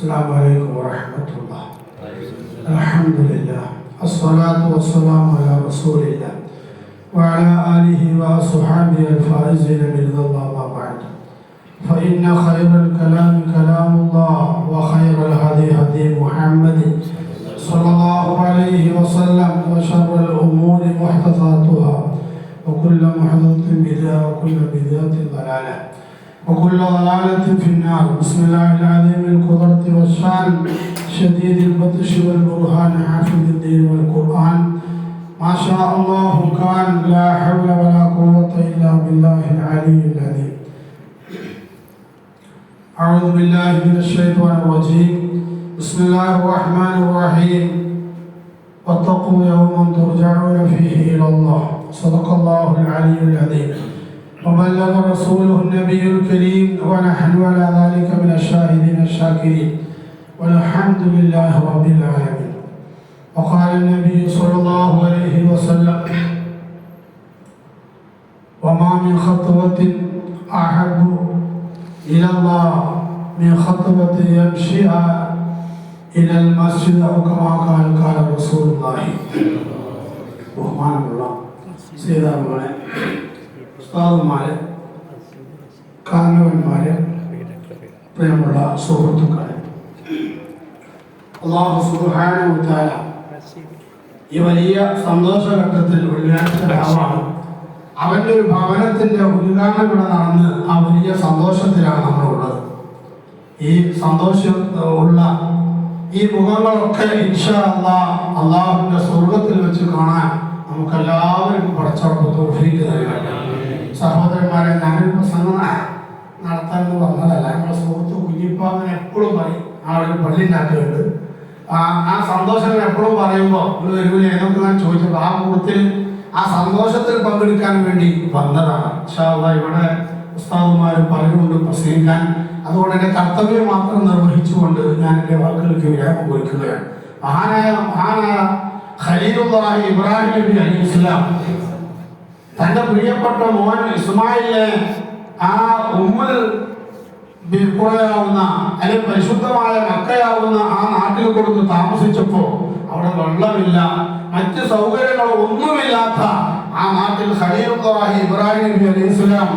السلام عليكم ورحمة الله. الحمد لله. الصلاة والسلام على رسول الله وعلى آله وصحبه الفائزين برضا الله ما بعد. فإن خير الكلام كلام الله وخير الهدي هدي محمد صلى الله عليه وسلم وشر الأمور محدثاتها وكل محدثة بدعة وكل بدعة ضلالة. وكل ضلالة في النار. بسم الله العظيم القدرة والشان شديد البطش والبرهان حافظ الدين والقرآن. ما شاء الله كان لا حول ولا قوة إلا بالله العلي العظيم. أعوذ بالله من الشيطان الرجيم. بسم الله الرحمن الرحيم. واتقوا يوما ترجعون فيه إلى الله. صدق الله العلي العظيم. وبلغ رسوله النبي الكريم ونحن على ذلك من الشاهدين الشاكرين. والحمد لله رب العالمين. وقال النبي صلى الله عليه وسلم وما من خطوة أحب إلى الله من خطوة يمشيها إلى المسجد أو كما قال قال رسول الله. وهمان الله. سيدنا ഉസ്താദുമാരെ കാരണവന്മാര് പ്രിയമുള്ള സുഹൃത്തുക്കളെ അള്ളാഹു സുബ്ഹാനഹുവതആല ഈ വലിയ സന്തോഷഘട്ടത്തിൽ വെള്ളിയാഴ്ച അവന്റെ ഒരു ഭവനത്തിന്റെ ഉദ്ഘാടനം ഇവിടെ നടന്ന് ആ വലിയ സന്തോഷത്തിലാണ് നമ്മളുള്ളത്. ഈ സന്തോഷം ഉള്ള ഈ മുഖങ്ങളൊക്കെ ഇൻഷാ അള്ളാഹ് അള്ളാഹുവിന്റെ സ്വർഗത്തിൽ വെച്ച് കാണാൻ നമുക്ക് എല്ലാവർക്കും നൽകട്ടെ സഹോദരന്മാരെ ഞാനൊരു പ്രസംഗം നടത്താൻ വന്നതല്ല നമ്മുടെ സുഹൃത്ത് കുഞ്ഞിപ്പാവിനെ എപ്പോഴും പറയും. ആ ഒരു ആ സന്തോഷം എപ്പോഴും പറയുമ്പോൾ നിങ്ങൾ വരുമ്പോൾ എന്നൊക്കെ ഞാൻ ചോദിച്ചപ്പോൾ ആ കൂട്ടത്തിൽ ആ സന്തോഷത്തിൽ പങ്കെടുക്കാൻ വേണ്ടി വന്നതാണ്. ഇവിടെ ഉസ്താദുമാരും പറഞ്ഞുകൊണ്ട് പ്രസംഗിക്കാൻ. അതുകൊണ്ട് എന്റെ കർത്തവ്യം മാത്രം നിർവഹിച്ചുകൊണ്ട് ഞാൻ എന്റെ വാക്കുകൾക്ക് വിരാമം കുറിക്കുകയാണ് മഹാനായ മഹാനായ ഖലീലുല്ലാഹി ഇബ്രാഹിം നബി അലൈഹി ഇസ്ലാം തന്റെ പ്രിയപ്പെട്ട മോൻ ഇസ്മായിലിനെ ആ ഉമ്മുൽ ബിൽക്കുറയാവുന്ന അല്ലെങ്കിൽ പരിശുദ്ധമായ മക്കയാവുന്ന ആ നാട്ടിൽ കൊടുത്ത് താമസിച്ചപ്പോ അവിടെ വെള്ളമില്ല മറ്റ് സൗകര്യങ്ങൾ ഒന്നുമില്ലാത്ത ആ നാട്ടിൽ ഖലീലുള്ളാഹി ഇബ്രാഹിം നബി അലൈഹി സ്വലാം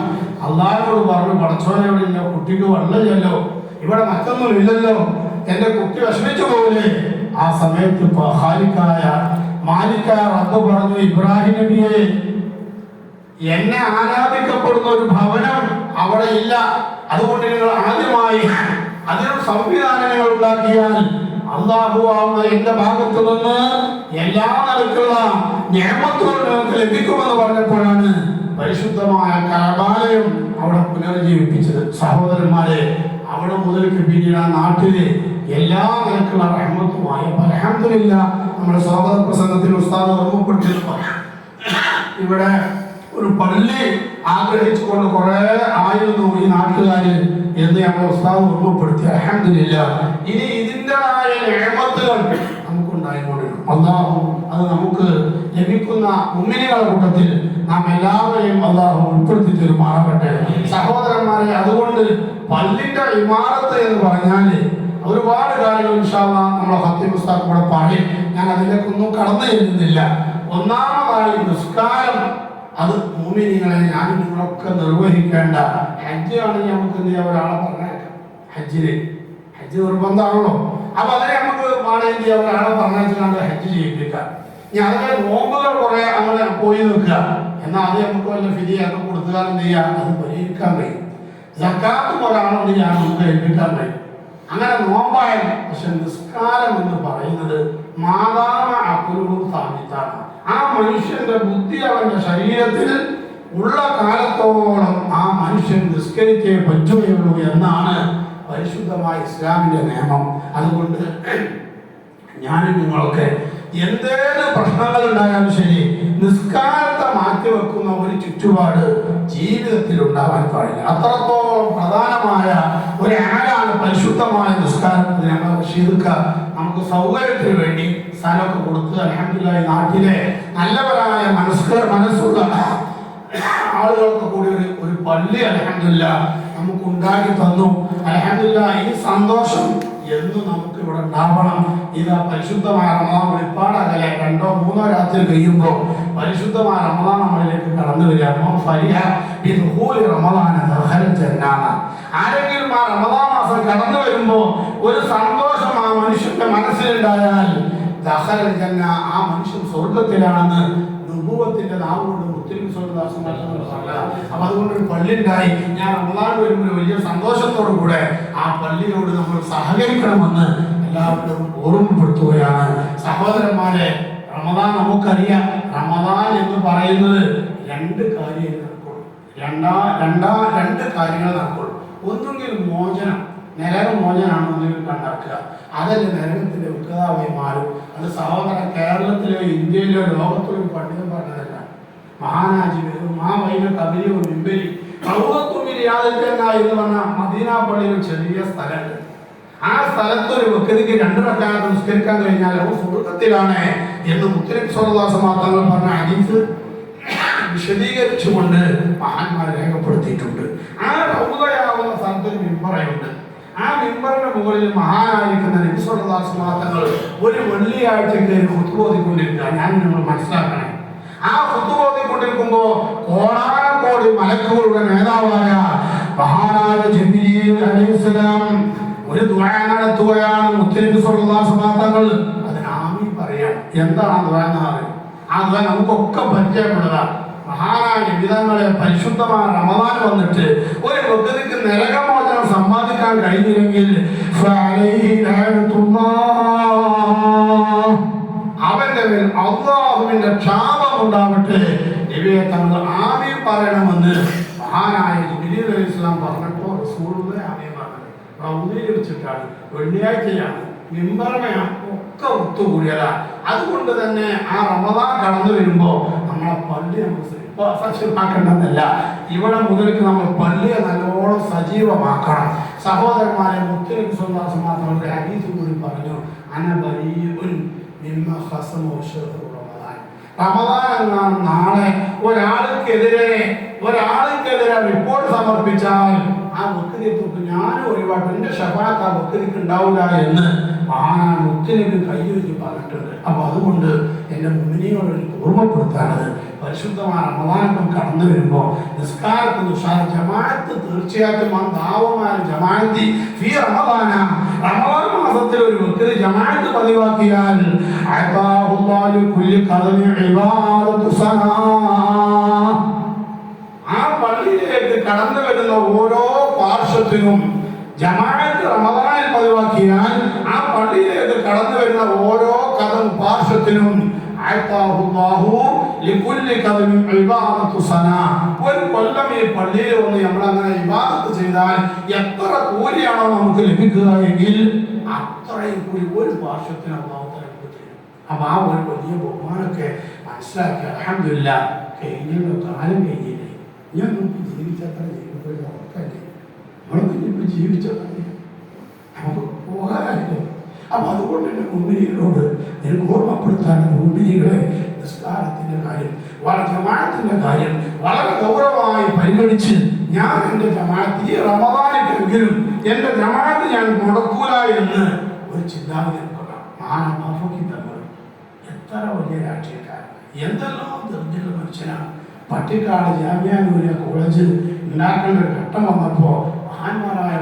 അള്ളാഹിനോട് പറഞ്ഞു പടച്ചോനെ ഇവിടെ കുട്ടിക്ക് വെള്ളമില്ലല്ലോ ഇവിടെ മറ്റൊന്നും ഇല്ലല്ലോ എന്റെ കുട്ടി വിഷമിച്ചു പോകില്ലേ ആ സമയത്ത് ഹാലിക്കായ മാലിക്ക റബ്ബ് പറഞ്ഞു ഇബ്രാഹിം നബിയെ എന്നെ ആരാധിക്കപ്പെടുന്ന ഒരു ഭവനം അവിടെ ഇല്ല. അതുകൊണ്ട് നിങ്ങൾ ആദ്യമായി അതിനുള്ള സംവിധാനങ്ങൾ ഉണ്ടാക്കിയാൽ അള്ളാഹു ആവുന്ന എന്റെ ഭാഗത്തു നിന്ന് എല്ലാ നിലക്കുള്ള നിയമത്തോട് നിങ്ങൾക്ക് ലഭിക്കുമെന്ന് പറഞ്ഞപ്പോഴാണ് പരിശുദ്ധമായ കബാലയം അവിടെ പുനർജീവിപ്പിച്ചത് സഹോദരന്മാരെ അവിടെ മുതൽക്ക് പിന്നീട് ആ നാട്ടിലെ എല്ലാ നിലക്കുള്ള റഹ്മത്തുമായ അലഹമില്ല നമ്മുടെ സ്വാഗത പ്രസംഗത്തിൽ ഉസ്താദ് ഓർമ്മപ്പെട്ടിരുന്നു ഇവിടെ ഒരു പള്ളി ആഗ്രഹിച്ചുകൊണ്ട് കുറെ ആയിരുന്നു ഈ നാട്ടുകാര് എന്ന് ഞങ്ങൾ ഉസ്താദ് ഓർമ്മപ്പെടുത്തി. അലഹമില്ല ഇനി ഇതിന്റെതായ നിയമത്തുകൾ നമുക്കുണ്ടായിക്കൊണ്ടിരിക്കും. അള്ളാഹു അത് നമുക്ക് ലഭിക്കുന്ന ഉമ്മിനികളുടെ കൂട്ടത്തിൽ നാം എല്ലാവരെയും അള്ളാഹു ഉൾപ്പെടുത്തി തരുമാറാകട്ടെ. സഹോദരന്മാരെ അതുകൊണ്ട് പള്ളിന്റെ ഇമാറത്ത് എന്ന് പറഞ്ഞാൽ ഒരുപാട് കാര്യങ്ങൾ ഇൻഷാല്ല നമ്മളെ ഹത്തി പുസ്തകം കൂടെ പാടി ഞാൻ അതിലേക്കൊന്നും കടന്നു ചെല്ലുന്നില്ല. ഒന്നാമതായി നിസ്കാരം. അത് മൂമിനികളെ ഞാൻ നിങ്ങളൊക്കെ നിർവഹിക്കേണ്ട ഹജ്ജാണെങ്കിൽ നമുക്ക് എന്ത് ചെയ്യാം ഒരാളെ പറഞ്ഞേക്കാം ഹജ്ജിന് ഹജ്ജ് നിർബന്ധമാണല്ലോ. അപ്പൊ അതിനെ നമുക്ക് വേണമെങ്കിൽ ഒരാളെ പറഞ്ഞാൽ ഹജ്ജ് ചെയ്യിപ്പിക്കാം ഇനി അതിലെ നോമ്പുകൾ കുറെ അങ്ങനെ പോയി നിൽക്കുക. എന്നാൽ അത് നമുക്ക് വല്ല ഫിരിയൊക്കെ കൊടുത്താൽ എന്ത് ചെയ്യാം? അത് പരിഹരിക്കാൻ കഴിയും. ജക്കാത്തും ഒരാളെന്ത് ചെയ്യാൻ നമുക്ക് ഏൽപ്പിക്കാൻ കഴിയും. അങ്ങനെ നോമ്പായാലും പക്ഷെ നിസ്കാരം എന്ന് പറയുന്നത് മാതാമ അപൂർവം സ്ഥാപിത്താണ്. ആ മനുഷ്യന്റെ ബുദ്ധി അവന്റെ ശരീരത്തിൽ ഉള്ള കാലത്തോളം ആ മനുഷ്യൻ നിസ്കരിച്ചേ പറ്റുകയുള്ളൂ എന്നാണ് പരിശുദ്ധമായ ഇസ്ലാമിന്റെ നിയമം. അതുകൊണ്ട് ഞാനും നിങ്ങളൊക്കെ എന്തേലും പ്രശ്നങ്ങൾ ഉണ്ടായാലും ശരി ഒരു ചുറ്റുപാട് ജീവിതത്തിൽ ഉണ്ടാവാൻ പാടില്ല. അത്രത്തോളം പ്രധാനമായ ഒരു ആരാണ് പരിശുദ്ധമായ നിസ്കാരത്തിന് നമ്മൾ റഷീദുക്ക നമുക്ക് സൗകര്യത്തിന് വേണ്ടി സ്ഥലമൊക്കെ കൊടുത്ത് അലഹമില്ല നാട്ടിലെ നല്ലവരായ മനസ്ക മനസ്സുള്ള ആളുകൾക്ക് കൂടി ഒരു ഒരു പള്ളി അലഹമില്ല നമുക്ക് ഉണ്ടാക്കി തന്നു. അലഹമില്ല ഈ സന്തോഷം എന്ന് നമുക്ക് ഇവിടെ ഉണ്ടാവണം ഇത് പരിശുദ്ധമായ റമദാൻ വെളിപ്പാടകലെ രണ്ടോ മൂന്നോ രാത്രി കഴിയുമ്പോൾ പരിശുദ്ധമായ റമദാൻ നമ്മളിലേക്ക് കടന്നു വരിക. ജന്നാന. ആരെങ്കിലും ആ റമദാൻ മാസം കടന്നു വരുമ്പോ ഒരു സന്തോഷം ആ മനുഷ്യന്റെ മനസ്സിലുണ്ടായാൽ ആ മനുഷ്യൻ സ്വർഗത്തിലാണെന്ന് നുബുവത്തിന്റെ നാവുകൊണ്ട് മുസ്ലിം ഒരു പള്ളി ഉണ്ടായി ഞാൻ റമദാൻ വരുമ്പോൾ വലിയ സന്തോഷത്തോടു കൂടെ ആ പള്ളിയോട് നമ്മൾ സഹകരിക്കണമെന്ന് എല്ലാവരും ഓർമ്മപ്പെടുത്തുകയാണ്. സഹോദരന്മാരെ റമദാൻ നമുക്കറിയാം. റമദാൻ എന്ന് പറയുന്നത് രണ്ട് കാര്യങ്ങൾ രണ്ടാ രണ്ടാ രണ്ട് കാര്യങ്ങൾ നടക്കുള്ളൂ. ഒന്നുകിൽ മോചനം നരക മോചനാണ് ഒന്നുകിൽ കണ്ടാക്കുക അതല്ല നരകത്തിന്റെ ഉദ്ഗതാവായി മാറും അത് സഹോദര കേരളത്തിലോ ഇന്ത്യയിലോ ലോകത്തിലോ പണ്ഡിതം പറഞ്ഞതല്ല മഹാനാജി വരും ആ വൈന കബരിയോ മിമ്പരി കൗതുമിരിയാതിരുന്ന എന്ന് പറഞ്ഞ മദീന പള്ളിയിൽ ചെറിയ സ്ഥലമുണ്ട്. ആ സ്ഥലത്ത് ഒരു വ്യക്തിക്ക് രണ്ട് റക്കാലത്ത് നിസ്കരിക്കാൻ കഴിഞ്ഞാൽ അവൻ സുഹൃത്തത്തിലാണ് എന്ന് മുത്തലിം സ്വർദാസ മാത്രങ്ങൾ പറഞ്ഞ ഹദീസ് വിശദീകരിച്ചുകൊണ്ട് മഹാന്മാർ രേഖപ്പെടുത്തിയിട്ടുണ്ട്. ആ റൗദയാവുന്ന സ്ഥലത്ത് ഒരു മിമ്പറയുണ്ട്. ആ മിമ്പറിന്റെ മുകളിൽ മഹാനായിരിക്കുന്ന നബിസ്വരദാസ് മാത്തങ്ങൾ ഒരു വെള്ളിയാഴ്ചക്ക് കുത്തുബോധിക്കൊണ്ടിരിക്കുക ഞാൻ നിങ്ങൾ മനസ്സിലാക്കണേ. ആ കുത്തുകോത്തിക്കൊണ്ടിരിക്കുമ്പോ കോടാനം കോടി മലക്കുകളുടെ നേതാവായ മഹാനായ ജബിരിയിൽ അലൈഹിസ്സലാം ഒരു ദുആ നടത്തുകയാണ് മുത്തലിഫ് സ്വല്ലല്ലാഹു തങ്ങൾ. അതിന് എന്താണ് ആ ആ ദുആ നമുക്കൊക്കെ പരിചയപ്പെടുക മഹാനായ വിധങ്ങളെ പരിശുദ്ധമായ റമദാൻ വന്നിട്ട് ഒരു വ്യക്തിക്ക് നരകമോചനം സമ്പാദിക്കാൻ കഴിഞ്ഞില്ലെങ്കിൽ. അവന്റെ മേൽ അള്ളാഹുവിന്റെ ക്ഷാപം ഉണ്ടാവട്ടെ. ഇവയെ തങ്ങൾ ആമി പറയണമെന്ന് മഹാനായ ജിബിലി അലൈഹി ഇസ്ലാം പറഞ്ഞപ്പോൾ റസൂലുള്ളാഹി ആമി പറഞ്ഞത്. റൗദിയിൽ വെച്ചിട്ടാണ് വെള്ളിയാഴ്ചയാണ്. മിമ്പറമയാണ് ഒക്കെ ഒത്തുകൂടിയതാ. അതുകൊണ്ട് തന്നെ ആ റമദാൻ കടന്നു വരുമ്പോൾ നമ്മളെ പള്ളി നമ്മൾ സജീവമാക്കേണ്ടതല്ല ഇവിടെ മുതൽക്ക് നമ്മൾ പള്ളിയെ നല്ലോണം സജീവമാക്കണം. സഹോദരന്മാരെ മുത്തലിക്ക് സ്വന്താസം മാത്രം ഹദീസ് കൂടി പറഞ്ഞു. ശഹ്റു റമദാൻ. എന്നാണ് നാളെ ഒരാൾക്കെതിരെ ഒരാൾക്കെതിരെ റിപ്പോർട്ട് സമർപ്പിച്ചാൽ ആ തൊട്ട് ഞാനും ഒഴിവാക്കും എന്റെ ഷഫാത്ത് ആ വ്യക്തിക്ക് ഉണ്ടാവില്ല എന്ന് മഹാനാണ് ഒത്തിരി കൈവച്ച് പറഞ്ഞിട്ടുണ്ട്. അപ്പോൾ അതുകൊണ്ട് എന്റെ മുന്നിനോട് ഓർമ്മപ്പെടുത്താനത് പരിശുദ്ധമായ റമദാനം കടന്നു വരുമ്പോൾ നിസ്കാരത്തിന് ഉഷാർ ജമാഅത്ത് തീർച്ചയായിട്ടും ആ ദാവമായ ജമാഅത്തി ഫീ റമദാന. റമദാൻ മാസത്തിൽ ഒരു വ്യക്തി ജമാഅത്ത് പതിവാക്കിയാൽ ആ പള്ളിയിലേക്ക് കടന്നു വരുന്ന ഓരോ പാർശ്വത്തിനും ജമാഅത്ത് റമദാനിൽ പതിവാക്കിയാൽ ആ പള്ളിയിലേക്ക് കടന്നു വരുന്ന ഓരോ കഥം പാർശ്വത്തിനും. ഒരു കൊല്ലം ഈ പള്ളിയിൽ വന്ന് നമ്മൾ അങ്ങനെ ഇബാദത്ത് ചെയ്താൽ എത്ര കൂലിയാണോ നമുക്ക് ലഭിക്കുക എങ്കിൽ അത്രയും കൂലി ഒരു പാർശ്വത്തിന് അള്ളാഹു തആല കൊടുത്തിരുന്നു. അപ്പൊ ആ ഒരു വലിയ ബഹുമാനമൊക്കെ മനസ്സിലാക്കി അലഹമില്ല കഴിഞ്ഞ കാലം കഴിഞ്ഞില്ലേ ഞാൻ ജീവിച്ചത്ര നമ്മളൊക്കെ ഇനിയിപ്പോൾ ജീവിച്ചാൽ മതി നമുക്ക് പോകാനായിട്ട് അപ്പൊ അതുകൊണ്ട് തന്നെ മുമ്പിനോട് എനിക്ക് ഓർമ്മപ്പെടുത്താൻ മുമ്പിനികളെ നിസ്കാരത്തിന്റെ കാര്യം വളരെ ജമാഅത്തിന്റെ കാര്യം വളരെ ഗൗരവമായി പരിഗണിച്ച് ഞാൻ എന്റെ ജമാഅത്ത് ഈ റമദാനിക്കെങ്കിലും എന്റെ ജമാഅത്ത് ഞാൻ മുടക്കൂല എന്ന് ഒരു എടുക്കണം മഹാനാഫി തങ്ങൾ എത്ര വലിയ രാഷ്ട്രീയക്കാരൻ എന്തെല്ലാം തെരഞ്ഞെടുപ്പ് മനുഷ്യനാണ് പട്ടിക്കാട് ജാമ്യാനൂര്യ കോളേജ് ഉണ്ടാക്കേണ്ട ഒരു ഘട്ടം വന്നപ്പോൾ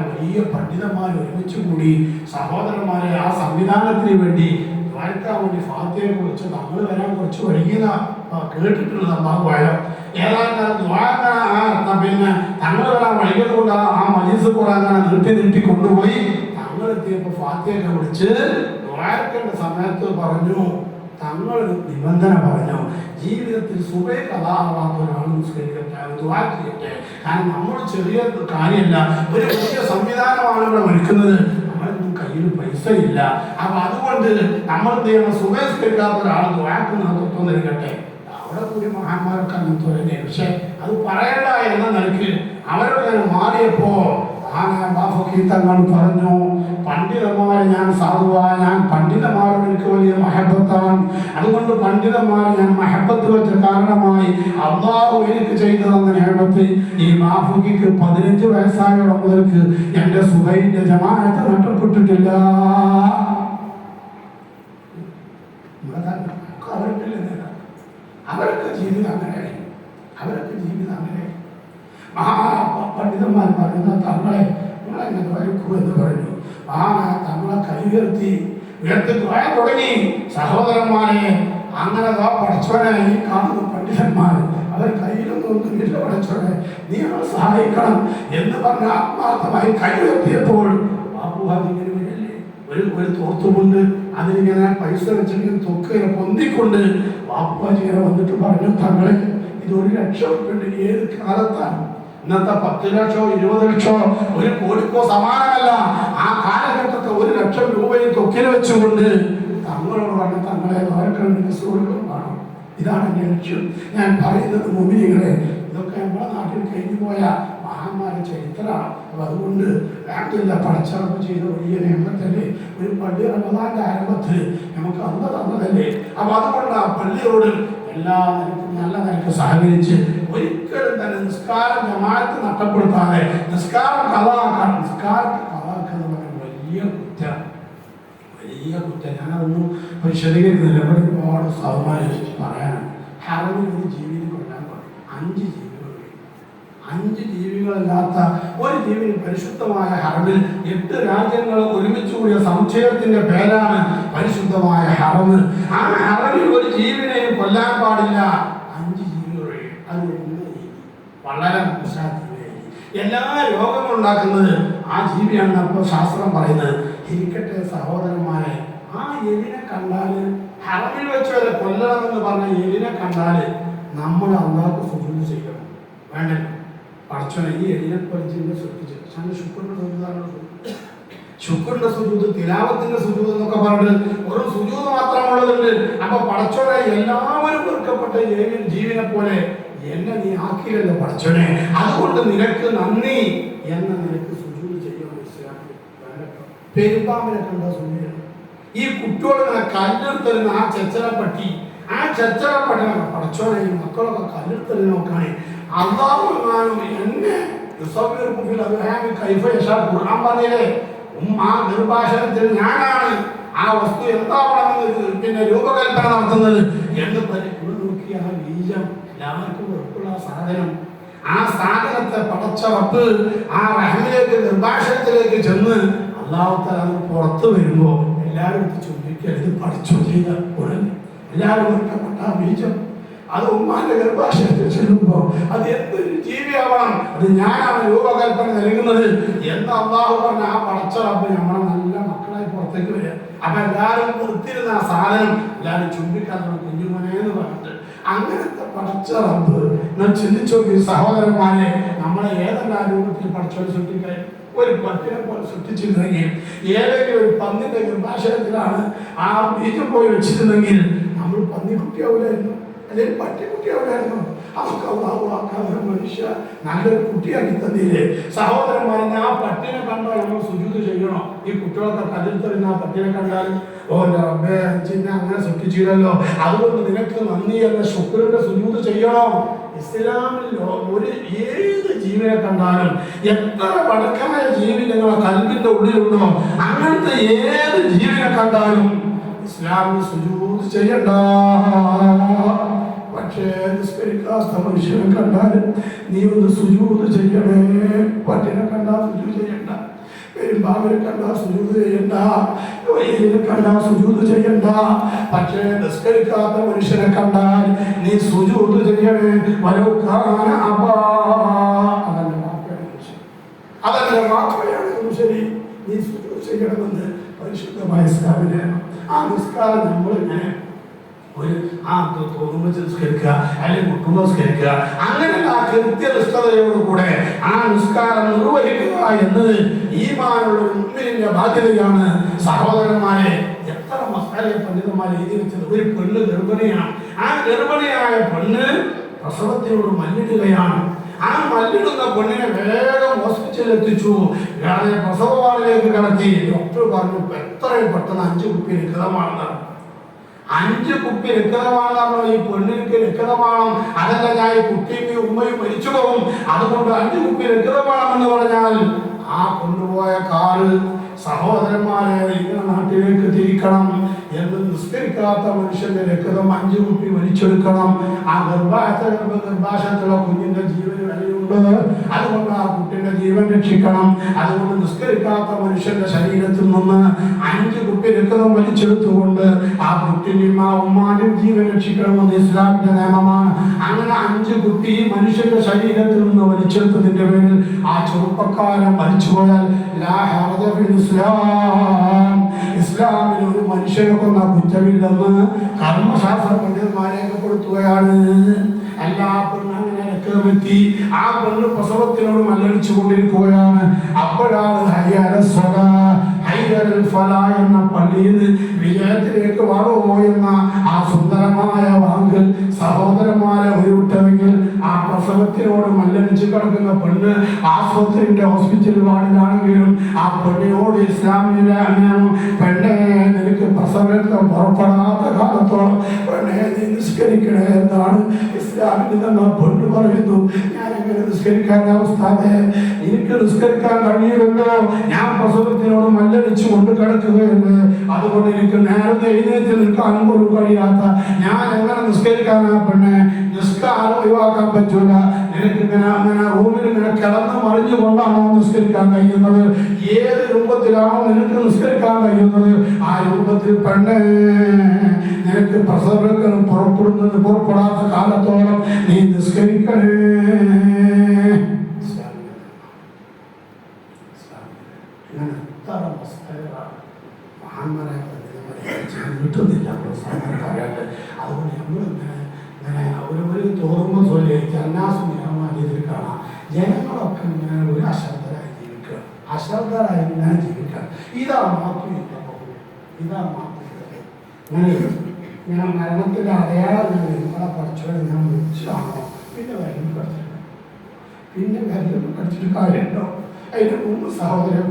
വലിയ പണ്ഡിതന്മാർ ഒരുമിച്ച് കൂടി സഹോദരന്മാരെ ആ സംവിധാനത്തിന് വേണ്ടി വാഴ്ത്താൻ വേണ്ടി ഫാത്തിയെ കുറിച്ച് നമ്മൾ വരാൻ കുറച്ച് വൈകിയ കേട്ടിട്ടുള്ള സംഭവമായോ ഏതായാലും ദ്വാരക്കണ ആ എന്നാ പിന്നെ തങ്ങൾ വരാൻ വൈകിയത് ആ- മജീസ് കൂടെ അങ്ങനെ നീട്ടി നീട്ടി കൊണ്ടുപോയി. തങ്ങൾ എത്തിയപ്പോൾ ഫാത്തിയൊക്കെ വിളിച്ച് ദ്വാരക്കേണ്ട സമയത്ത് പറഞ്ഞു തങ്ങൾ ഒരു നിബന്ധന പറഞ്ഞു? ജീവിതത്തിൽ സുബൈ കഥാവാത്ത ഒരാൾ നിസ്കരിക്കട്ടെ ദുആ ചെയ്യട്ടെ. കാരണം നമ്മൾ ചെറിയ കാര്യമല്ല ഒരു പുതിയ സംവിധാനമാണ് ഇവിടെ ഒരുക്കുന്നത്. നമ്മളൊന്നും കയ്യിൽ പൈസ ഇല്ല അപ്പൊ അതുകൊണ്ട് നമ്മൾ ചെയ്യണം? സുബൈ നിസ്കരിക്കാത്ത ഒരാൾ ദുആക്ക് നേതൃത്വം നൽകട്ടെ. അവിടെ കൂടി മഹാന്മാർക്ക് അങ്ങനത്തെ പക്ഷെ അത് പറയണ്ട എന്ന നിലയ്ക്ക് മാറിയപ്പോ തങ്ങൾ പറഞ്ഞു. പണ്ഡിതന്മാരെ ഞാൻ സാധുവാ ഞാൻ പണ്ഡിതന്മാരോട് എനിക്ക് വലിയ മഹബത്താണ്. അതുകൊണ്ട് പണ്ഡിതന്മാരെ ഞാൻ മഹബത്ത് വെച്ച കാരണമായി അള്ളാഹു എനിക്ക് ചെയ്തു തന്ന നേമത്ത് ഈ മാഫുക്കിക്ക് പതിനഞ്ച് വയസ്സായോടെ മുതൽക്ക് എന്റെ സുഹൈന്റെ ജമാനത്ത് നഷ്ടപ്പെട്ടിട്ടില്ല. അവരൊക്കെ ജീവിതം അങ്ങനെ അവർക്ക് ജീവിതം അങ്ങനെ മഹാ പണ്ഡിതന്മാർ പറയുന്ന തങ്ങളെ നിങ്ങളെങ്ങനെ വരക്കുമെന്ന് പറഞ്ഞു ആ തങ്ങളെ കൈ ഉയർത്തി ഉയർത്തി തുടങ്ങി സഹോദരന്മാരെ അങ്ങനെ ആ പടച്ചവനായി കാണുന്ന പണ്ഡിതന്മാർ അവർ കയ്യിലൊന്നും ഒന്നുമില്ല പടച്ചവനെ നീ അവരെ സഹായിക്കണം എന്ന് പറഞ്ഞ ആത്മാർത്ഥമായി കൈ ഉയർത്തിയപ്പോൾ ബാബുഹാജി ഇങ്ങനെ വരില്ലേ? ഒരു ഒരു തോർത്തുകൊണ്ട് അതിനിങ്ങനെ പൈസ വെച്ചിങ്ങനെ തൊക്കിങ്ങനെ പൊന്തിക്കൊണ്ട് ബാപ്പുഹാജി ഇങ്ങനെ വന്നിട്ട് പറഞ്ഞു തങ്ങളെ ഇത് ഒരു ലക്ഷം റുപ്യ ഏത് കാലത്താണ് ഇന്നത്തെ പത്ത് ലക്ഷോ ഇരുപത് ലക്ഷോ ഒരു കോടിക്കോ സമാനമല്ല. ആ കാലഘട്ടത്തെ ഒരു ലക്ഷം രൂപയും തൊക്കിൽ വെച്ചുകൊണ്ട് തങ്ങളോട് പറഞ്ഞ തങ്ങളെ വേറെ സുഹൃത്തുക്കളും കാണും. ഇതാണ് എന്റെ ലക്ഷ്യം. ഞാൻ പറയുന്നത് മുമ്പിനികളെ ഇതൊക്കെ നമ്മുടെ നാട്ടിൽ കഴിഞ്ഞു പോയ മഹാന്മാരെ ചരിത്രമാണ്. അപ്പൊ അതുകൊണ്ട് വേണ്ടില്ല പടച്ചറപ്പ് ചെയ്ത വലിയ നിയമത്തല്ലേ ഒരു പള്ളി റമദാന്റെ ആരംഭത്തിൽ നമുക്ക് അന്ന് തന്നതല്ലേ? അപ്പൊ അതുകൊണ്ട് ആ പള്ളിയോട് എല്ലാ നിലക്കും നല്ല നിലയ്ക്ക് സഹകരിച്ച് ഒരിക്കലും തന്നെ നിസ്കാരം ജമാഅത്ത് നഷ്ടപ്പെടുത്താതെ നിസ്കാരം കഥാക്കാൻ നിസ്കാരത്തെ കഥാക്കുക എന്ന് പറയുന്നത് വലിയ കുറ്റം. വലിയ കുറ്റം. ഞാനതൊന്നും പരിശോധിക്കുന്നില്ല ഇവിടെ ഒരുപാട് പറയാനാണ് ഒരു ജീവിതം അഞ്ച് ജീവികൾ അഞ്ച് ജീവികളില്ലാത്ത ഒരു ജീവിന് പരിശുദ്ധമായ ഹറമിൽ എട്ട് രാജ്യങ്ങൾ ഒരുമിച്ച് കൂടിയ സംശയത്തിന്റെ പേരാണ് പരിശുദ്ധമായ ഹറമ്. ആ ഹറമിൽ ഒരു ജീവിനെയും കൊല്ലാൻ പാടില്ല. അഞ്ച് ജീവികൾ അത് വളരെ എല്ലാ രോഗങ്ങളും ഉണ്ടാക്കുന്നത് ആ ജീവിയാണ് അപ്പോൾ ശാസ്ത്രം പറയുന്നത്. ഇരിക്കട്ടെ സഹോദരന്മാരെ ആ എലിനെ കണ്ടാൽ ഹറമിൽ വെച്ച് വരെ കൊല്ലണമെന്ന് പറഞ്ഞ എലിനെ കണ്ടാൽ നമ്മൾ അള്ളാഹ് സുജൂത് ചെയ്യണം. വേണ്ടല്ലോ? പഠിച്ചോ ഈ എലിനെ പരിചയം ശ്രദ്ധിച്ചു ശുക്രന്റെ സുജൂതാണ് ശുക്രന്റെ സുജൂത് തിലാവത്തിന്റെ സുജൂത് എന്നൊക്കെ പറഞ്ഞിട്ട് ഒരു സുജൂത് മാത്രമുള്ളതുണ്ട്. അപ്പൊ പടച്ചോനെ എല്ലാവരും വെറുക്കപ്പെട്ട ഏവിൻ ജീവനെ പോലെ എന്നെ നീ ആക്കിയില്ലല്ലോ പടച്ചോനെ. അതുകൊണ്ട് നിനക്ക് നന്ദി. എന്ന നിനക്ക് സുജൂത് ചെയ്യാൻ വേണ്ടട്ടോ. പെരുമ്പാമ്പിനെ കണ്ട സുജൂത് ഈ കുട്ടിയോടിങ്ങനെ കല്ലെടുത്തരുന്ന ആ ചെച്ചറപ്പട്ടി ആ ചെച്ചറപ്പട്ടി പടച്ചോനെ ഈ മക്കളൊക്കെ കല്ലെടുത്തരുന്ന നോക്കാണെ. അള്ളാഹു എങ്ങാനും എന്നെ ഖുർആൻ പറഞ്ഞില്ലേ? ഉം ആ നിർഭാഷണത്തിൽ ഞാനാണ് ആ വസ്തു എന്താവണമെന്ന് പിന്നെ രൂപകൽപ്പന നടത്തുന്നത്? എന്ന് പരിക്കുള്ള നോക്കി ആ ബീജം എല്ലാവർക്കും ഉറപ്പുള്ള സാധനം. ആ സാധനത്തെ പടച്ച വപ്പ് ആ റഹമിലേക്ക് നിർഭാഷണത്തിലേക്ക് ചെന്ന് അള്ളാഹുത്താല പുറത്തു വരുമ്പോൾ വരുമ്പോ എല്ലാവരും എടുത്ത് പഠിച്ചു ചെയ്ത ഉടനെ? എല്ലാവരും ഒറ്റപ്പെട്ട ബീജം അത് ഉമ്മാന്റെ ഗർഭാശയത്തിൽ ചെല്ലുമ്പോൾ അത് എന്തൊരു ജീവിയാവണം? അത് ഞാനാണ് രൂപകൽപ്പന നൽകുന്നത് എന്ന് അള്ളാഹു പറഞ്ഞ ആ പടച്ച നമ്മളെ നല്ല മക്കളായി പുറത്തേക്ക് വരിക. അപ്പൊ എല്ലാവരും നിർത്തിരുന്ന ആ സാധനം എല്ലാവരും ചുംബിക്കാൻ തുടങ്ങി കുഞ്ഞുമനെ എന്ന് പറഞ്ഞിട്ട് അങ്ങനത്തെ പടച്ച റബ്ബ് ഞാൻ ചിന്തിച്ചു നോക്കി. സഹോദരന്മാരെ നമ്മളെ ഏതെല്ലാം രൂപത്തിൽ പടച്ചോട് സൃഷ്ടിക്കാൻ? ഒരു പട്ടിനെ പോലെ സൃഷ്ടിച്ചിരുന്നെങ്കിൽ ഏതെങ്കിലും ഒരു പന്നിന്റെ ഗർഭാശയത്തിലാണ് ആ ബീജം പോയി വെച്ചിരുന്നെങ്കിൽ നമ്മൾ പന്നിക്കുട്ടിയാവില്ലായിരുന്നു അല്ലെങ്കിൽ പട്ടിക്കുട്ടിയാവില്ലായിരുന്നു അതൊക്കെ അള്ളാഹു ആക്കാതെ മനുഷ്യ നല്ലൊരു കുട്ടിയാക്കി തന്നില്ലേ. സഹോദരന്മാരെ ആ പട്ടിനെ കണ്ടാൽ നമ്മൾ സുജൂത് ചെയ്യണോ? ഈ കുട്ടികളൊക്കെ കല്ലിൽ തെറിഞ്ഞ ആ പട്ടിനെ കണ്ടാൽ ഓ അമ്മേ ചിന്ന അങ്ങനെ സൃഷ്ടിച്ചില്ലല്ലോ. അതുകൊണ്ട് നിനക്ക് നന്ദി എന്ന ശുക്രന്റെ സുജൂത് ചെയ്യണോ? ഇസ്ലാമിൽ ഒരു ഏത് ജീവനെ കണ്ടാലും എത്ര വടക്കായ ജീവി നിങ്ങളെ കല്ലിന്റെ ഉള്ളിലുണ്ടോ അങ്ങനത്തെ ഏത് ജീവനെ കണ്ടാലും ഇസ്ലാമിൽ സുജൂത് ചെയ്യണ്ട. പക്ഷേ നിസ്കരിക്കാത്ത മനുഷ്യനെ കണ്ടാൽ നീ ഒന്ന് സുജൂത് ചെയ്യണേ. പട്ടിനെ കണ്ടാൽ സുജൂത് ചെയ്യണ്ട. പെരുമ്പാവിനെ കണ്ടാൽ സുജൂത് ചെയ്യണ്ട. വൈദ്യനെ കണ്ടാൽ സുജൂത് ചെയ്യണ്ട. പക്ഷേ നിസ്കരിക്കാത്ത മനുഷ്യനെ കണ്ടാൽ നീ സുജൂത് ചെയ്യണേ. വലോക്കാന അപാ. അതല്ല മനുഷ്യൻ അതല്ല വാപ്പയാണെങ്കിലും ശരി. നീ സുജൂത് ചെയ്യണമെന്ന് പരിശുദ്ധമായ ഇസ്ലാമിനെ ആ നിസ്കാരം നമ്മൾ ഒരു ആ തോന്നുമ്പോൾ സംസ്കരിക്കുക അല്ലെങ്കിൽ കുട്ടുമ്പോൾ സംസ്കരിക്കുക അങ്ങനെ ആ കൃത്യനിഷ്ഠതയോടുകൂടെ ആ നിസ്കാരം നിർവഹിക്കുക എന്നത് ഈമാനുള്ള ഉമ്മിലിന്റെ ബാധ്യതയാണ്. സഹോദരന്മാരെ എത്ര മസാലയെ പണ്ഡിതന്മാരെ എഴുതി വെച്ചത്? ഒരു പെണ്ണ് ഗർഭിണിയാണ്. ആ ഗർഭിണിയായ പെണ്ണ് പ്രസവത്തിനോട് മല്ലിടുകയാണ്. ആ മല്ലിടുന്ന പെണ്ണിനെ വേഗം ഹോസ്പിറ്റലിൽ എത്തിച്ചു പ്രസവവാളിലേക്ക് കടത്തി. ഡോക്ടർ പറഞ്ഞു എത്രയും പെട്ടെന്ന് അഞ്ച് കുപ്പി രക്തമാണെന്ന് അഞ്ച് കുപ്പി രക്തമാണെന്ന് ഈ പെണ്ണിക്ക് രക്തമാണ് അതല്ല ഞാൻ ഈ കുട്ടിയും ഉമ്മയും മരിച്ചു പോകും. അതുകൊണ്ട് അഞ്ച് കുപ്പി രക്തമാണെന്ന് പറഞ്ഞാൽ ആ കൊണ്ടുപോയ കാറ് സഹോദരന്മാരെ ഇങ്ങനെ നാട്ടിലേക്ക് തിരിക്കണം എന്ന് നിസ്കരിക്കാത്ത മനുഷ്യന്റെ രക്തം അഞ്ചു കുപ്പി വലിച്ചെടുക്കണം ആ ഗർഭാശ ഗർഭാശയത്തിലുള്ള കുഞ്ഞിന്റെ ജീവന് വിലയുണ്ട് അതുകൊണ്ട് ആ കുട്ടിയുടെ ജീവൻ രക്ഷിക്കണം. അതുകൊണ്ട് നിസ്കരിക്കാത്ത മനുഷ്യന്റെ ശരീരത്തിൽ നിന്ന് അഞ്ച് കുപ്പി രക്തം വലിച്ചെടുത്തുകൊണ്ട് ആ കുട്ടിന്റെയും ആ ഉമ്മാനും ജീവൻ രക്ഷിക്കണമെന്ന് ഇസ്ലാമിന്റെ നിയമമാണ്. അങ്ങനെ അഞ്ച് കുപ്പി മനുഷ്യന്റെ ശരീരത്തിൽ നിന്ന് വലിച്ചെടുത്തതിന്റെ പേരിൽ ആ ചെറുപ്പക്കാരൻ മരിച്ചുപോയാൽ ഇസ്ലാം. ഒരു മനുഷ്യനെ കൊന്ന കുറ്റമില്ലെന്ന് കർമ്മശാസ്ത്ര പണ്ഡിതന്മാർ രേഖപ്പെടുത്തുകയാണ് എല്ലാ പെണ്ണും ആ പെണ്ണ് പ്രസവത്തിനോട് മല്ലടിച്ചു കൊണ്ടിരിക്കുകയാണ് അപ്പോഴാണ് ഹരിഹര സ്വല ഹൈദരൽ ഫല എന്ന പള്ളിയിൽ വിജയത്തിലേക്ക് വളവോ എന്ന ആ സുന്ദരമായ വാങ്കൽ സഹോദരന്മാരെ ഉരുവിട്ടെങ്കിൽ ആ പ്രസവത്തിനോട് മല്ലടിച്ച് കിടക്കുന്ന പെണ്ണ് ആശുപത്രിയുടെ ഹോസ്പിറ്റൽ വാർഡിലാണെങ്കിലും ആ പെണ്ണിനോട് ഇസ്ലാമിന്റെ നിയമം പെണ്ണെ നിനക്ക് പ്രസവത്തെ പുറപ്പെടാത്ത കാലത്തോളം പെണ്ണെ നീ നിസ്കരിക്കണേ എന്നാണ് ഇസ്ലാമിൽ നിന്ന് പെണ്ണ് പറയുന്നു. ഞാൻ എങ്ങനെ നിസ്കരിക്കാൻ അവസ്ഥ എനിക്ക് നിസ്കരിക്കാൻ കഴിയുമല്ലോ ഞാൻ പ്രസവത്തിനോട് മല്ലടിച്ചു കൊണ്ട് കിടക്കുകയുണ്ട് അതുകൊണ്ട് എനിക്ക് നേരത്തെ എഴുന്നേറ്റ് നിൽക്കാനും ഒരു കഴിയാത്ത ഞാൻ എങ്ങനെ നിസ്കരിക്കാനാ പെണ്ണെ? നിസ്കാരം ഒഴിവാക്കാൻ പറ്റൂല. നിനക്ക് ഇങ്ങനെ അങ്ങനെ റൂമിൽ ഇങ്ങനെ കിടന്ന് മറിഞ്ഞു കൊണ്ടാണോ നിസ്കരിക്കാൻ കഴിയുന്നത്? ഏത് രൂപത്തിലാണോ നിനക്ക് നിസ്കരിക്കാൻ കഴിയുന്നത്? ആ രൂപത്തിൽ പെണ്ണെ നിനക്ക് പ്രസവങ്ങൾ പുറപ്പെടുന്നത് പുറപ്പെടാത്ത കാലത്തോളം നീ നിസ്കരിക്കണേ ഇങ്ങനെ എത്ര അവസ്ഥകളാണ് പണ്ഡിതന്മാരെ കിട്ടുന്നില്ല പറയാണ്ട് അതുകൊണ്ട് നമ്മളിങ്ങനെ ഇങ്ങനെ ഒരു ഒരു തോന്നുമ്പോൾ പോലെ ജന്നാസ് നിയമമാതിരി കാണാം. ഒരു അശ്രദ്ധരായി ജീവിക്കുക അശ്രദ്ധരായി ഇങ്ങനെ ജീവിക്കുക ഇതാ മാപ്പില്ല ഇതാ മാപ്പില്ല ഇങ്ങനെ ഇങ്ങനെ മരണത്തിന്റെ അടയാളം നിങ്ങളെ പഠിച്ചവരെ ഞാൻ വിളിച്ചാണോ പിന്നെ വരും പഠിച്ചിട്ടുണ്ട് പിന്നെ കാര്യം പഠിച്ചിട്ട് കാര്യമുണ്ടോ? അതിന് മുമ്പ് സഹോദരൻ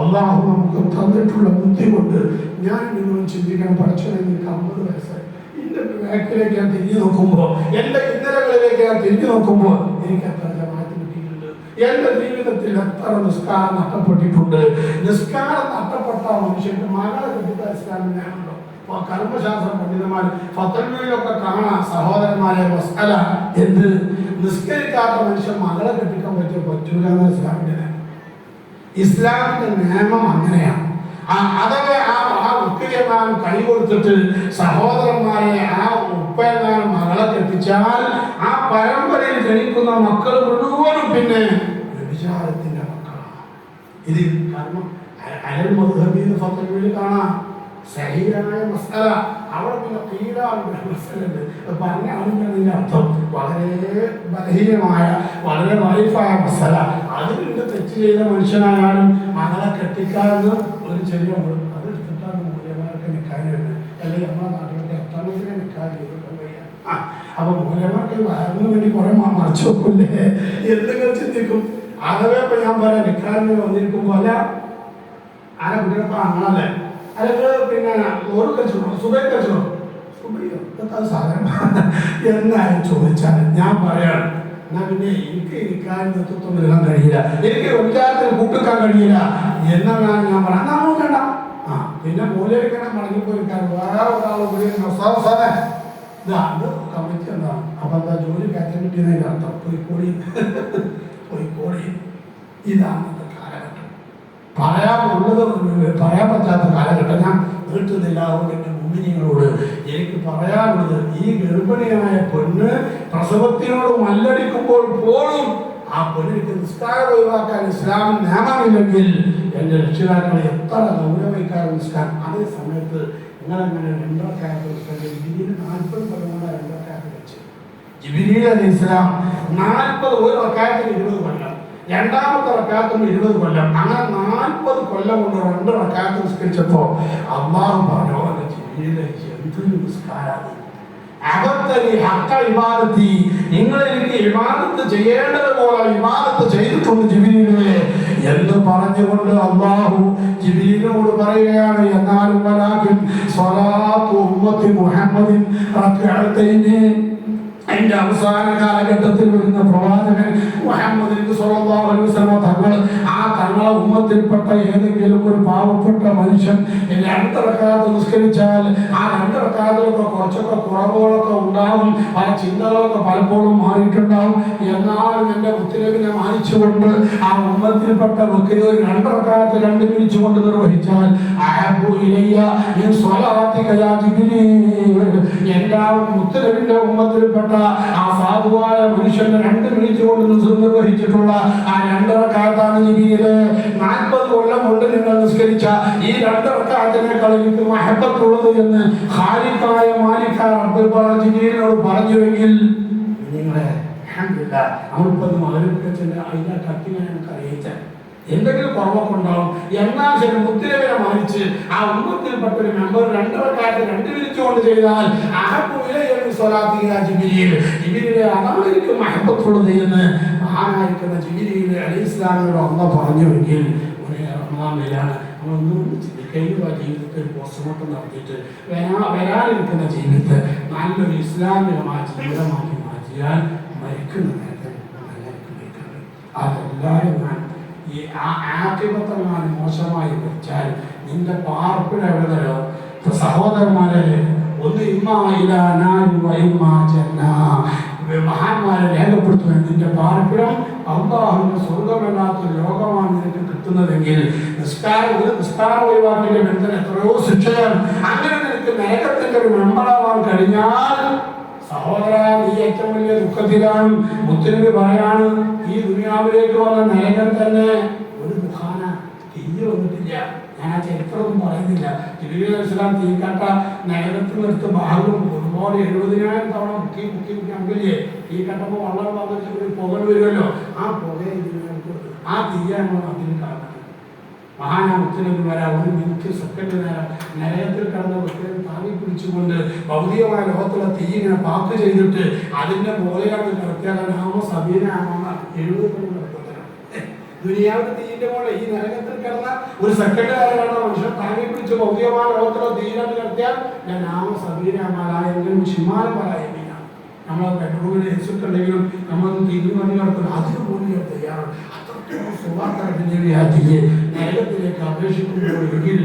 അള്ളാഹു നമുക്ക് തന്നിട്ടുള്ള ബുദ്ധി കൊണ്ട് ഞാൻ നിങ്ങളും ചിന്തിക്കാൻ പഠിച്ചത് എനിക്ക് അമ്പത് വയസ്സായി. എന്റെ ബാക്കിലേക്ക് ഞാൻ തിരിഞ്ഞു നോക്കുമ്പോൾ എന്റെ ഇന്നലകളിലേക്ക് ഞാൻ തിരിഞ്ഞു നോക്കുമ്പോൾ എനിക്ക് അത്ര മാറ്റി കിട്ടിയിട്ടുണ്ട്. എന്റെ ജീവിതത്തിൽ എത്ര നിസ്കാരം നഷ്ടപ്പെട്ടിട്ടുണ്ട്. നിസ്കാരം നഷ്ടപ്പെട്ട മനുഷ്യർക്ക് മകളെ കിട്ടിയ ഇസ്ലാമിനാണല്ലോ അപ്പോൾ കർമ്മശാസ്ത്ര പണ്ഡിതന്മാർ ഫത്തങ്ങളിലൊക്കെ കാണാം സഹോദരന്മാരെ മസാല എന്ത്? നിസ്കരിക്കാത്ത മനുഷ്യൻ മകളെ കെട്ടിക്കാൻ പറ്റിയ പറ്റൂല എന്ന നിയമം ഇസ്ലാമിന്റെ നിയമം അങ്ങനെയാണ്. ആ അതൊക്കെ ആ ആ ഉക്കിലെങ്ങാനും കൈ കൊടുത്തിട്ട് സഹോദരന്മാരെ ആ ഉപ്പെങ്ങാനും മകളെ കെട്ടിച്ചാൽ ആ പരമ്പരയിൽ ജനിക്കുന്ന മക്കൾ മുഴുവനും പിന്നെ വ്യഭിചാരത്തിന്റെ മക്കളാണ്. ഇത് കാരണം അ- അയൽ മധുഹബീന്ന് ഫത്തൽമയിൽ കാണാം. സഹീരായ മസാല. അവിടെ തീരാനുള്ള മസാലുണ്ട് പറഞ്ഞ അതിന്റെ അർത്ഥം വളരെ ബലഹീനമായ വളരെ വൈഫായ മസാല. അതിലുണ്ട് തെറ്റ് ചെയ്ത മനുഷ്യനായാലും മകളെ കെട്ടിക്കാന്ന് ഒരു ചെറിയ അത് എടുത്തിട്ടാണ് മൂല്യമാർക്ക് നിൽക്കാനുണ്ട് അല്ലെങ്കിൽ നമ്മുടെ എത്രണ്ണത്തിന് നിൽക്കാൻ ആ അപ്പൊ മൂല്യമാർക്ക് വയറിന് വേണ്ടി കുറെ മറച്ചു വെക്കില്ലേ എന്തെങ്കിലും ചിന്തിക്കും. അതവേ ഇപ്പൊ ഞാൻ പറയാം നിൽക്കാറിന് വന്നിരിക്കുമ്പോ അല്ല ആരെ കുട്ടികളെ അങ്ങനല്ലേ അല്ലെങ്കിൽ പിന്നെ ഓരോ കഴിച്ചോ സുബൈ കഴിച്ചോ സുബൈയോ ഇതൊക്കെ സാധനം. എന്നാലും ചോദിച്ചാൽ ഞാൻ പറയാണ് എന്നാ പിന്നെ എനിക്ക് ഇരിക്കാൻ നേതൃത്വം നൽകാൻ കഴിയില്ല. എനിക്ക് വിചാരത്തിൽ കൂട്ടിക്കാൻ കഴിയില്ല. എന്നാണ് ഞാൻ പറയാം എന്നാ നോക്കണ്ട ആ പിന്നെ മൂലയിരിക്കണം മടങ്ങിപ്പോയിരിക്കാൻ വേറെ ഒരാൾ ഉപയോഗിക്കുന്ന ഇതാണ് കമ്മിറ്റി എന്താണ് അപ്പൊ എന്താ ജോലി കയറ്റാൻ കിട്ടിയതിന്റെ അർത്ഥം പോയിക്കോടി പോയിക്കോടി ഇതാണ് പറയാനുള്ളത് പറയാൻ പറ്റാത്ത കാലഘട്ടം. ഞാൻ നീട്ടുന്നില്ല എന്റെ എനിക്ക് പറയാനുള്ളത് ഈ ഗർഭിണിയായ പെണ്ണ് പ്രസവത്തിനോട് മല്ലടിക്കുമ്പോൾ പോലും ആ പെണ്ണിക്ക് നിസ്കാരം ഒഴിവാക്കാൻ ഇസ്ലാം നിയമമില്ലെങ്കിൽ എന്റെ രക്ഷിതാക്കളെ എത്ര ഗൗരവിക്കാൻ നിസ്കാരം. അതേ സമയത്ത് നിങ്ങളെങ്ങനെ ഇതിന് നാൽപ്പത് കൊല്ലം കൊണ്ട് രണ്ടരക്കാലത്ത് വെച്ച്. ജിബിരിയിൽ ഇസ്ലാം നാൽപ്പത് ഒരു റക്കായത്തിന് ഇരുപത് കൊല്ലം. രണ്ടാമത്തെ റക്കായത്തിന് ഇരുപത് കൊല്ലം. അങ്ങനെ കൊല്ലം കൊണ്ട് രണ്ട് റക്കായത്ത് നിസ്കരിച്ചപ്പോ അള്ളാഹു പറഞ്ഞു എന്റെ ജിബിരിയിലെ എന്തൊരു നിസ്കാരാണ് നിങ്ങൾ എനിക്ക് ഇബാദത്ത്. ചെയ്യേണ്ടത് പോലെ ഇബാദത്ത് ചെയ്തിട്ടുണ്ട് എന്ന് പറഞ്ഞുകൊണ്ട് അള്ളാഹു ജിബിലിനോട് പറയുകയാണ് എന്നാലും വലാകിൻ സ്വലാത്തു ഉമ്മത്തി മുഹമ്മദിൻ അതിന്റെ അവസാന കാലഘട്ടത്തിൽ വരുന്ന പ്രവാചകൻ മുഹമ്മദ് തങ്ങൾ ആ തങ്ങളെ ഉമ്മത്തിൽപ്പെട്ട ഏതെങ്കിലും ഒരു പാവപ്പെട്ട മനുഷ്യൻ രണ്ട് റക്കാത്ത് നിസ്കരിച്ചാൽ ആ രണ്ട് റക്കാത്തിലൊക്കെ കുറച്ചൊക്കെ കുറവുകളൊക്കെ ഉണ്ടാവും പല ചിന്തകളൊക്കെ പലപ്പോഴും മാറിയിട്ടുണ്ടാവും. എന്നാലും എന്റെ മുത്തലബിനെ മാനിച്ചുകൊണ്ട് ആ ഉമ്മത്തിൽപ്പെട്ട വ്യക്തി ഒരു രണ്ട് റക്കാത്ത് രണ്ട് പിരിച്ചുകൊണ്ട് നിർവഹിച്ചാൽ അഹബ്ബു ഇലയ്യ മിൻ സ്വലാത്തിക യാ മുത്തലവിന്റെ ഉമ്മത്തിൽപ്പെട്ട ആ സാധുവായ മനുഷ്യന്റെ രണ്ട് മിനിറ്റ് കൊണ്ട് നിർവഹിച്ചിട്ടുള്ള ആ രണ്ടറക്കാത്താണ് ജിബിയിൽ നാൽപ്പത് കൊല്ലം കൊണ്ട് നിങ്ങൾ നിസ്കരിച്ച ഈ രണ്ടറക്കാത്തിനേക്കാൾ എനിക്ക് മഹബത്തുള്ളത് എന്ന് ഹാരിക്കായ മാലിക്കാർ അബ്ദുൽ പറ ജിബിയിനോട് പറഞ്ഞുവെങ്കിൽ നിങ്ങളെ മകരപ്പിക്കച്ചിന്റെ അതിന്റെ കത്തിനെ നമുക്ക് അറിയിച്ചാൽ എന്തെങ്കിലും കുറവൊക്കെ ഉണ്ടാവും. എന്നാൽ ശരി മുത്തിരവിനെ മാനിച്ച് ആ ഉമ്മത്തിൽപ്പെട്ട ഒരു മെമ്പർ രണ്ടരക്കാലത്ത് രണ്ട് വിരിച്ചുകൊണ്ട് ചെയ്താൽ പറഞ്ഞുവെങ്കിൽ നടത്തിയിട്ട് വരാ വരാനിരിക്കുന്ന ജീവിതത്തെ നല്ലൊരു ഇസ്ലാമികമായ ജീവിതമാക്കി മാറ്റിയാൽ മരിക്കുന്ന നേരത്തെ അതെല്ലാവരും ഈ ആ മോശമായി വെച്ചാൽ നിന്റെ പാർപ്പിട എവിടെയോ സഹോദരന്മാരെ ഒന്ന് മഹാന്മാരെ രേഖപ്പെടുത്തുവാൻ നിന്റെ പാർപ്പിടം അള്ളാഹുവിന്റെ സ്വർഗമല്ലാത്ത ലോകമാണ് നിനക്ക് കിട്ടുന്നതെങ്കിൽ നിസ്കാരം ഒരു നിസ്കാരം ഒഴിവാക്കിയ ബന്ധന എത്രയോ ശിക്ഷയാണ് അങ്ങനെ നിനക്ക് നരകത്തിന്റെ ഒരു മെമ്പറാവാൻ കഴിഞ്ഞാൽ സഹോദര നീ ഏറ്റവും വലിയ ദുഃഖത്തിലാണ്. പറയാണ് ഈ ദുനിയാവിലേക്ക് വന്ന നരകം തന്നെ ഒരു ദുഃഖാന. തീരെ വന്നിട്ടില്ല. ഞാൻ ആ ചരിത്രമൊന്നും പറയുന്നില്ല. ഇസ്ലാം തീക്കട്ട നരകത്തിൽ നിർത്ത് ഭാഗം ഒരുപാട് എഴുപതിനായിരം തവണ മുക്കി മുക്കി മുക്കി അമ്പില്ലേ ഈ കട്ടപ്പോൾ വള്ളം വന്നിട്ട് ഒരു പുക വരുമല്ലോ? ആ പുക ആ തീയാണ് അതിന് കാരണം? മഹാനാമത്തിനൊരു വരാം ഒരു മിനിറ്റ് സെക്കൻഡ് നേരം. നിലയത്തിൽ കടന്ന ഉത്തരവ് താങ്ങി പിടിച്ചുകൊണ്ട് ഭൗതികമായ ലോകത്തുള്ള തീ ഇങ്ങനെ പാക്ക് ചെയ്തിട്ട് അതിന്റെ മുകളിലാണ് കിടത്തിയാൽ സബീനാണോ എഴുപത് ദുനിയാവിന്റെ തീയിന്റെ മോളെ ഈ നരകത്തിൽ കിടന്ന ഒരു സെക്കൻഡ് കാലമാണ് മനുഷ്യൻ. താങ്ങി പിടിച്ച് ഭൗതികമായ ലോകത്തുള്ള തീയിലാണ് കിടത്തിയാൽ ഞാൻ നാമ സബീനാമാലായെങ്കിലും ഷിമാലമാലായെങ്കിലും നമ്മൾ എസിട്ടുണ്ടെങ്കിലും നമ്മളൊന്ന് തിരിഞ്ഞു വന്ന് കിടക്കുന്നത് അതിന് പോലും ഞാൻ തയ്യാറാണ്. സുവാർത്തത്തിന്റെ വ്യാധിയെ നരകത്തിലേക്ക് അപേക്ഷിക്കുമ്പോഴെങ്കിൽ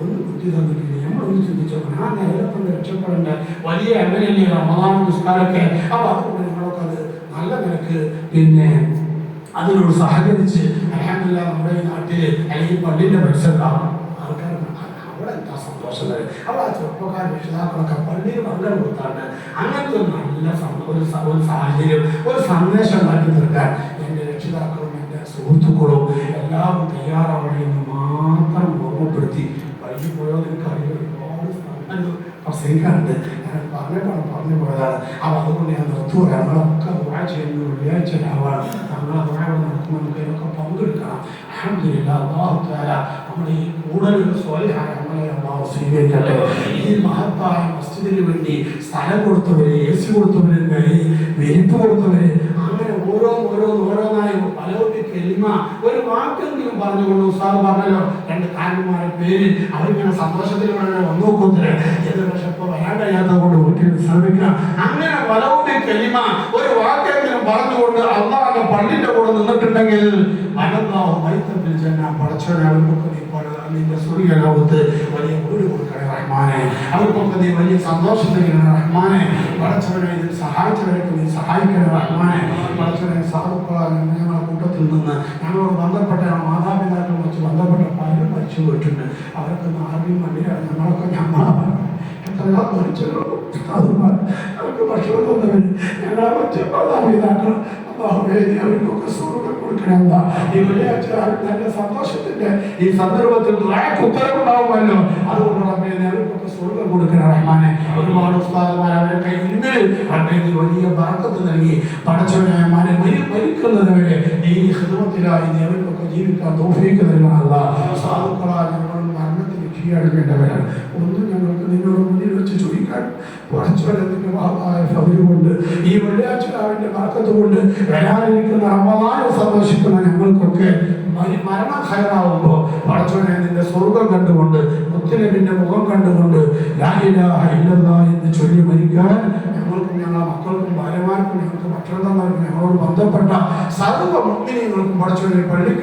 ഒന്ന് ബുദ്ധി തന്നിട്ടില്ല. നമ്മളൊന്ന് ചിന്തിച്ചോ ആ നരകത്തിൽ രക്ഷപ്പെടേണ്ട വലിയ എമനല്ലേ റമദാൻ നിസ്കാരമൊക്കെ അപ്പോൾ അതുകൊണ്ട് നിങ്ങളൊക്കെ അത് നല്ല നിലയ്ക്ക് പിന്നെ അതിനോട് സഹകരിച്ച് അലഹമില്ല നമ്മുടെ ഈ നാട്ടിൽ അല്ലെങ്കിൽ പള്ളിന്റെ പരിസരത്താണ് ആൾക്കാർ അവിടെ എന്താ സന്തോഷം അവിടെ ആ ചെറുപ്പക്കാർ രക്ഷിതാക്കളൊക്കെ അങ്ങനത്തെ നല്ല ഒരു സാഹചര്യം ഒരു സന്ദേശം നൽകി തീർക്കാൻ എന്റെ രക്ഷിതാക്കളും സുഹൃത്തുക്കളും എല്ലാവരും തയ്യാറാവണമെന്ന് മാത്രം ഓർമ്മപ്പെടുത്തി. വൈകി പോയോ എനിക്ക് അറിയാം ഒരുപാട് സ്ഥലങ്ങൾ പ്രസംഗിക്കാറുണ്ട് ഞാൻ പറഞ്ഞിട്ടാണ് പറഞ്ഞു പോയതാണ്. അപ്പോൾ അതുകൊണ്ട് ഞാൻ നിർത്തുക നമ്മളൊക്കെ ദുരാ ചെയ്യുന്ന. വെള്ളിയാഴ്ച രാവാണ്. നമ്മൾ ദുആ നടക്കുമ്പോൾ നമുക്ക് ഇതൊക്കെ പങ്കെടുക്കണം. അഹമ്മദില്ല അള്ളാഹുത്താല നമ്മുടെ ഈ കൂടുതലുള്ള സ്വലിഹായ നമ്മളെ അള്ളാഹു സ്വീകരിക്കട്ടെ. ഈ മഹത്തായ മസ്ജിദിന് വേണ്ടി സ്ഥലം കൊടുത്തവരെ എ സി കൊടുത്തവരെ വെരിപ്പ് കൊടുത്തവരെ അങ്ങനെ ഓരോ ഓരോന്നായി കെലിമ ഒരു വാക്കെങ്കിലും പറഞ്ഞുകൊണ്ട് ഉസ്താദ് പറഞ്ഞല്ലോ രണ്ട് കാരണന്മാരുടെ പേര് അവരിങ്ങനെ സന്തോഷത്തിലൂടെ വന്നു നോക്കുന്നത്. ഏത് പക്ഷെ ഇപ്പൊ വരാൻ കഴിയാത്തത് കൊണ്ട് വീട്ടിൽ ശ്രമിക്കാം അങ്ങനെ വലവുടെ കെലിമ ഒരു വാക്കെങ്കിലും പറഞ്ഞുകൊണ്ട് അള്ളാഹ് പള്ളിന്റെ കൂടെ നിന്നിട്ടുണ്ടെങ്കിൽ അനന്താവ് മൈത്തത്തിൽ ചെന്ന പടച്ചവനെ അവർക്കൊക്കെ നീ പല നിന്റെ സ്വർഗീയ ലോകത്ത് വലിയ വീട് കൊടുക്കണേ റഹ്മാനെ അവർക്കൊക്കെ നീ വലിയ സന്തോഷം തരുന്ന റഹ്മാനെ പടച്ചവനെ ഇതിൽ സഹായിച്ചവരൊക്കെ നീ സഹായിക്കണേ റഹ്മാനെ പടച്ചവനെ സാധുക്കളായ ഞങ്ങളുടെ കൂട്ടത്തിൽ നിന്ന് ഞങ്ങളോട് ബന്ധപ്പെട്ട മാതാപിതാക്കൾ വെച്ച് ബന്ധപ്പെട്ട പലരും മരിച്ചു പോയിട്ടുണ്ട് അവരൊക്കെ ആരുടെയും വണ്ടിയാണ് ഞങ്ങളൊക്കെ ഞങ്ങളാണ് എത്രയോ മരിച്ചവരോ അതുമാർ അവർക്ക് ഭക്ഷണം തന്നവർ ഞങ്ങളെ മറ്റ് മാതാപിതാക്കൾ അള്ളാഹുവേ നീ അവർക്കൊക്കെ സ്വർഗം കൊടുക്കണമെന്ന ഈ വെള്ളിയാഴ്ച നല്ല സന്തോഷത്തിന്റെ ഈ സന്ദർഭത്തിൽ ഉത്തരവുണ്ടാവുമല്ലോ. അതുകൊണ്ട് റബ്ബേ നീ സ്വർഗം കൊടുക്കണം റഹ്മാനെ. ഒരുപാട് ഉസ്താദുമാർ അവരൊക്കെ ഇന്ന് റബ്ബേ വലിയ ബർക്കത്ത് നൽകി പടച്ചവനെ മാനെ മരി മരിക്കുന്നത് വരെ ഈ ഹൃദയത്തിലായി നീ അവർക്കൊക്കെ ജീവിക്കാൻ തോഫീക്ക് നൽകണം അല്ലാ സാധുക്കളായ ഞങ്ങൾ മരണത്തിന് കീഴടങ്ങേണ്ടവരാണ് ഒന്നും ഞങ്ങൾക്ക് മുന്നിൽ വെച്ച് ചോദിക്കാൻ പഠിച്ചവരത്തിന്റെ ഭാഗമായ കൊണ്ട് ഈ വെള്ളിയാഴ്ച രാവിലെ മറക്കത്ത് കൊണ്ട് വരാനിരിക്കുന്ന റമദാനെ സന്തോഷിക്കുന്ന ഞങ്ങൾക്കൊക്കെ മരണ ഖയറാവുമ്പോൾ നിന്റെ സ്വർഗം കണ്ടുകൊണ്ട് മുത്തലബിന്റെ മുഖം കണ്ടുകൊണ്ട് എന്ന് ചൊല്ലി മരിക്കാൻ ഞങ്ങൾക്കും ഞങ്ങളുടെ മക്കൾക്കും ഭാര്യമാർക്കും ഞങ്ങൾക്ക് ഭക്ഷണം ഞങ്ങളോട് ബന്ധപ്പെട്ട സർവ മുഗ്മിനികൾക്കും പഠിച്ചവനെ പള്ളി